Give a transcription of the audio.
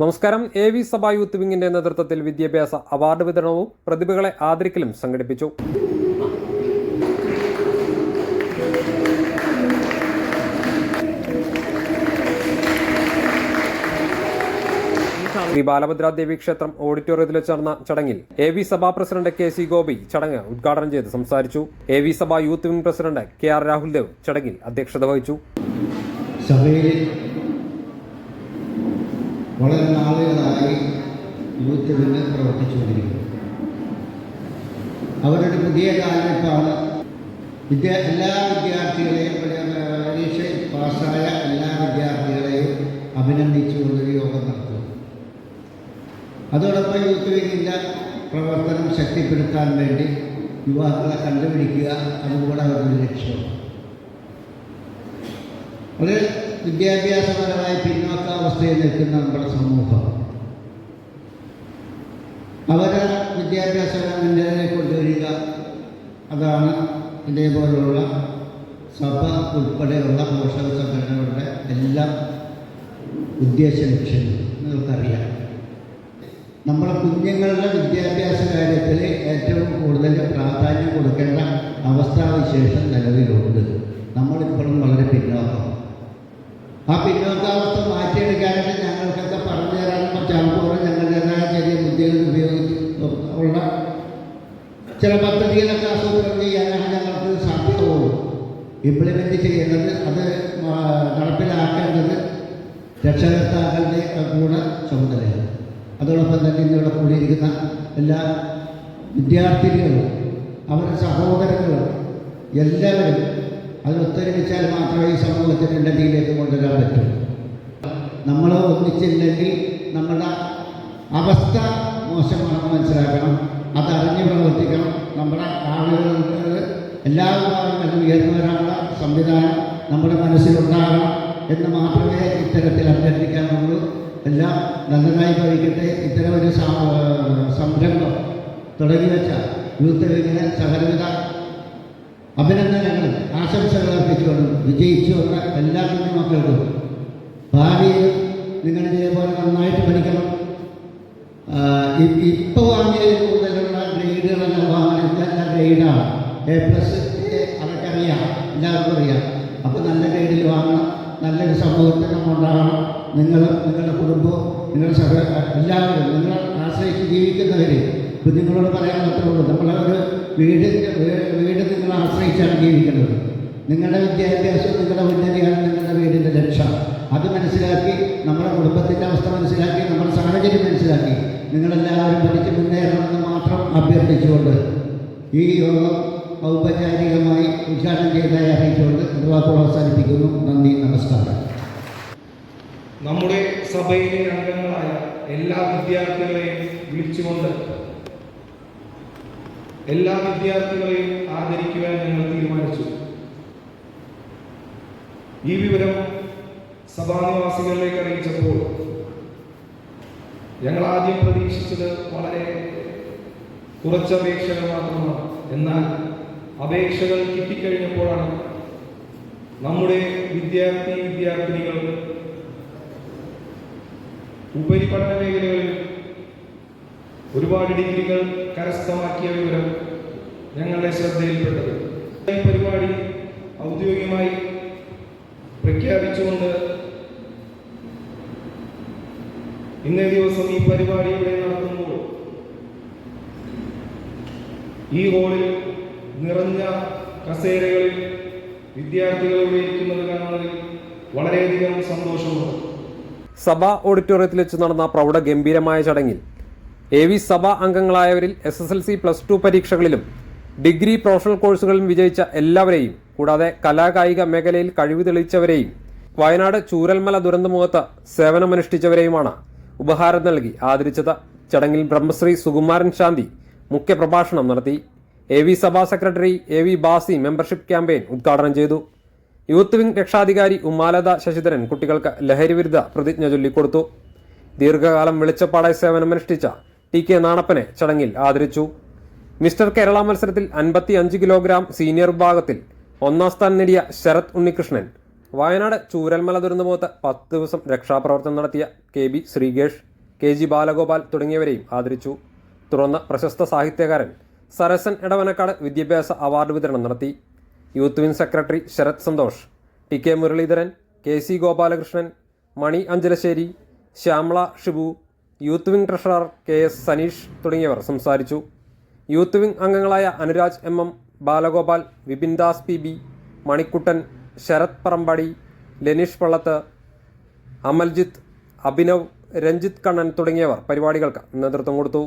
നമസ്കാരം. A V Sabha youth വിങ്ങിന്റെ നേതൃത്വത്തിൽ വിദ്യാഭ്യാസ അവാർഡ് വിതരണവും പ്രതിഭകളെ ആദരിക്കലും സംഘടിപ്പിച്ചു. ശ്രീ ബാലഭദ്രാദേവി ക്ഷേത്രം ഓഡിറ്റോറിയത്തിൽ നടന്ന ചടങ്ങിൽ A V Sabha president K C Gopi ചടങ്ങ് ഉദ്ഘാടനം ചെയ്ത് സംസാരിച്ചു. A V Sabha youth wing president K R Rahul Dev ചടങ്ങിൽ അധ്യക്ഷത വഹിച്ചു. വളരെ നാളുകളായി യൂത്ത് വിങ് പ്രവർത്തിച്ചുകൊണ്ടിരിക്കുന്നു. അവരുടെ പുതിയ കാലഘട്ടമാണ് വിദ്യ എല്ലാ വിദ്യാർത്ഥികളെയും പരീക്ഷ പാസ്സായ എല്ലാ വിദ്യാർത്ഥികളെയും അഭിനന്ദിച്ചുകൊണ്ടൊരു യോഗം നടത്തും അതോടൊപ്പം യൂത്ത് വിങ്ങിന്റെ പ്രവർത്തനം ശക്തിപ്പെടുത്താൻ വേണ്ടി യുവാക്കളെ കണ്ടുപിടിക്കുക അതുകൂടെ അവരുടെ ലക്ഷ്യമാണ്. ഒരു വിദ്യാഭ്യാസപരമായി പിന്നോക്കാവസ്ഥയിൽ നിൽക്കുന്ന നമ്മുടെ സമൂഹം. അവരെ വിദ്യാഭ്യാസ മുന്നേറിനെ കൊണ്ടുവരിക അതാണ് ഇതേപോലുള്ള സഭ ഉൾപ്പെടെയുള്ള പോഷക സംഘടനകളുടെ എല്ലാം ഉദ്ദേശ ലക്ഷ്യം നിങ്ങൾക്കറിയാം. നമ്മുടെ കുഞ്ഞുങ്ങളുടെ വിദ്യാഭ്യാസ കാര്യത്തിൽ ഏറ്റവും കൂടുതൽ പ്രാധാന്യം കൊടുക്കേണ്ട അവസ്ഥാവിശേഷം നിലവിലുണ്ട്. നമ്മളിപ്പോഴും വളരെ പിന്നോക്കം ആ പിന്നോക്കാവസ്ഥ മാറ്റിയെടുക്കാനായിട്ട് ഞങ്ങൾക്കൊക്കെ പറഞ്ഞു തരാനും ചിലപ്പോൾ ഞങ്ങളുടേതായ ചെറിയ ബുദ്ധികൾ ഉപയോഗിച്ച് ചില പദ്ധതികളൊക്കെ ആസൂത്രണം ചെയ്യാനാണ് ഞങ്ങൾക്ക് സാധ്യതയുള്ളൂ. ഇംപ്ലിമെന്റ് ചെയ്യേണ്ടത് അത് നടപ്പിലാക്കേണ്ടത് രക്ഷകർത്താക്കളുടെ കൂടെ ചുമതലയാണ്. അതോടൊപ്പം തന്നെ ഇന്നിവിടെ കൂടിയിരിക്കുന്ന എല്ലാ വിദ്യാർത്ഥിനികളും അവരുടെ സഹോദരങ്ങളും എല്ലാവരും അത് ഒത്തൊരുമിച്ചാൽ മാത്രമേ ഈ സമൂഹത്തിന് ഉന്നതിയിലേക്ക് കൊണ്ടുവരാൻ പറ്റൂ. നമ്മൾ ഒന്നിച്ചില്ലെങ്കിൽ നമ്മുടെ അവസ്ഥ മോശമാണെന്ന് മനസ്സിലാക്കണം. അതറിഞ്ഞ് പ്രവർത്തിക്കണം. നമ്മുടെ ആളുകൾക്ക് എല്ലാ വിഭാഗങ്ങളിലും ഉയർന്നു വരാനുള്ള സംവിധാനം നമ്മുടെ മനസ്സിലുണ്ടാകണം എന്ന് മാത്രമേ ഇത്തരത്തിൽ അഭ്യർത്ഥിക്കാനുള്ളൂ. എല്ലാം നല്ലതായി ഭവിക്കട്ടെ. ഇത്തരം ഒരു സംരംഭം തുടങ്ങി വെച്ച യൂത്ത് ലീഗിന് സകലവിധ അഭിനന്ദനങ്ങളും ആശംസകൾ അർപ്പിച്ചുകൊണ്ടും വിജയിച്ചു വന്ന എല്ലാ കുഞ്ഞുമക്കൾക്കും ഭാവിയിൽ നിങ്ങൾ ഇതേപോലെ നന്നായിട്ട് പഠിക്കണം. ഇപ്പോൾ വാങ്ങിയതിൽ കൂടുതലുള്ള ഗ്രേഡുകളെല്ലാം വാങ്ങാൻ എല്ലാ ഗ്രേഡാണ്. എ പ്ലസ് അതൊക്കെ അറിയാം എല്ലാവർക്കും അറിയാം. അപ്പോൾ നല്ല ഗ്രേഡിൽ വാങ്ങണം നല്ലൊരു സമൂഹത്തിൽ ഉണ്ടാകണം നിങ്ങൾ നിങ്ങളുടെ കുടുംബവും നിങ്ങളുടെ സഹ എല്ലാവരും നിങ്ങളെ ആശ്രയിച്ച് ജീവിക്കുന്നവർ കുഞ്ഞുങ്ങളോട് പറയാൻ മാത്രമേ നമ്മളത് നമ്മളെ ഒരു വീട് നിങ്ങളെ ആശ്രയിച്ചാണ് ജീവിക്കുന്നത്. നിങ്ങളുടെ വിദ്യാഭ്യാസം നിങ്ങളുടെ ഉന്നതിയാണ് നിങ്ങളുടെ വീടിന്റെ രക്ഷ അത് മനസ്സിലാക്കി നമ്മുടെ കുടുംബത്തിന്റെ അവസ്ഥ മനസ്സിലാക്കി നമ്മുടെ സാഹചര്യം മനസ്സിലാക്കി നിങ്ങളെല്ലാവരും പഠിച്ച് മുന്നേറണമെന്ന് മാത്രം അഭ്യർത്ഥിച്ചുകൊണ്ട് ഈ യോഗം ഔപചാരികമായി ഉദ്ഘാടനം ചെയ്തതായി അറിയിച്ചുകൊണ്ട് വാക്കുകൾ അവസാനിപ്പിക്കുന്നു. നന്ദി നമസ്കാരം. നമ്മുടെ സഭയിലെ അംഗങ്ങളായ എല്ലാ വിദ്യാർത്ഥികളെയും വിളിച്ചുകൊണ്ട് എല്ലാ വിദ്യാർത്ഥികളെയും ആദരിക്കുവാൻ ഞങ്ങൾ തീരുമാനിച്ചു. ഈ വിവരം സഭാനിവാസികളിലേക്ക് അറിയിച്ചപ്പോൾ ഞങ്ങൾ ആദ്യം പ്രതീക്ഷിച്ചത് വളരെ കുറച്ച് അപേക്ഷകൾ മാത്രമാണ്. എന്നാൽ അപേക്ഷകൾ കിട്ടിക്കഴിഞ്ഞപ്പോഴാണ് നമ്മുടെ വിദ്യാർത്ഥി വിദ്യാർത്ഥിനികൾ ഉപരിപഠന മേഖലകളിൽ ഒരുപാട് ഡിഗ്രികൾ കരസ്ഥമാക്കിയ വിവരം ഞങ്ങളുടെ ശ്രദ്ധയിൽപ്പെട്ടത്. ഈ പരിപാടി ഔദ്യോഗികമായി പ്രഖ്യാപിച്ചുകൊണ്ട് ഇന്നേ ദിവസം ഈ പരിപാടി ഇവിടെ നടത്തുമ്പോൾ ഈ ഹോളിൽ നിറഞ്ഞ കസേരകളിൽ വിദ്യാർത്ഥികൾ ഇവിടെ ഇരിക്കുന്നത് കാണുന്നതിൽ വളരെയധികം സന്തോഷമുണ്ട്. സഭാ ഓഡിറ്റോറിയത്തിൽ വെച്ച് നടന്ന പ്രൗഢ ഗംഭീരമായ ചടങ്ങിൽ എ വി സഭാ അംഗങ്ങളായവരിൽ S S L C plus two പരീക്ഷകളിലും degree professional കോഴ്സുകളിലും വിജയിച്ച എല്ലാവരെയും കൂടാതെ കലാകായിക മേഖലയിൽ കഴിവ് തെളിയിച്ചവരെയും വയനാട് ചൂരൽമല ദുരന്തമുഖത്ത് സേവനമനുഷ്ഠിച്ചവരെയുമാണ് ഉപഹാരം നൽകി ആദരിച്ചത്. ചടങ്ങിൽ ബ്രഹ്മശ്രീ സുകുമാരൻ ശാന്തി മുഖ്യപ്രഭാഷണം നടത്തി. A V Sabha secretary A V Basi membership campaign ഉദ്ഘാടനം ചെയ്തു. യൂത്ത് വിംഗ് രക്ഷാധികാരി ഉമാലത ശശിധരൻ കുട്ടികൾക്ക് ലഹരിവിരുദ്ധ പ്രതിജ്ഞ ചൊല്ലിക്കൊടുത്തു. ദീർഘകാലം വെളിച്ചപ്പാടായി സേവനമനുഷ്ഠിച്ച ടി കെ നാണപ്പനെ ചടങ്ങിൽ ആദരിച്ചു. മിസ്റ്റർ കേരള മത്സരത്തിൽ അൻപത്തി അഞ്ച് കിലോഗ്രാം സീനിയർ വിഭാഗത്തിൽ ഒന്നാം സ്ഥാനം നേടിയ ശരത് ഉണ്ണികൃഷ്ണൻ വയനാട് ചൂരൽമല ദുരന്തമുഖത്ത് പത്ത് ദിവസം രക്ഷാപ്രവർത്തനം നടത്തിയ K B Sreekesh K G Balagopal തുടങ്ങിയവരെയും ആദരിച്ചു. തുടർന്ന് പ്രശസ്ത സാഹിത്യകാരൻ സരസൻ ഇടവനക്കാട് വിദ്യാഭ്യാസ അവാർഡ് വിതരണം നടത്തി. Youth wing secretary Sarath Santhosh T K Muraleedharan K C Gopalakrishnan Mani Anchalassery Shyamala Shibu youth wing treasurer K S Saneesh തുടങ്ങിയവർ സംസാരിച്ചു. യൂത്ത് വിംഗ് അംഗങ്ങളായ Anuraj M M Balagopal Vipin Das P B Manikuttan Sarath Parambadi Leneesh Pallath Amaljith Abhinav Ranjith Kannan തുടങ്ങിയവർ പരിപാടികൾക്ക് നേതൃത്വം കൊടുത്തു.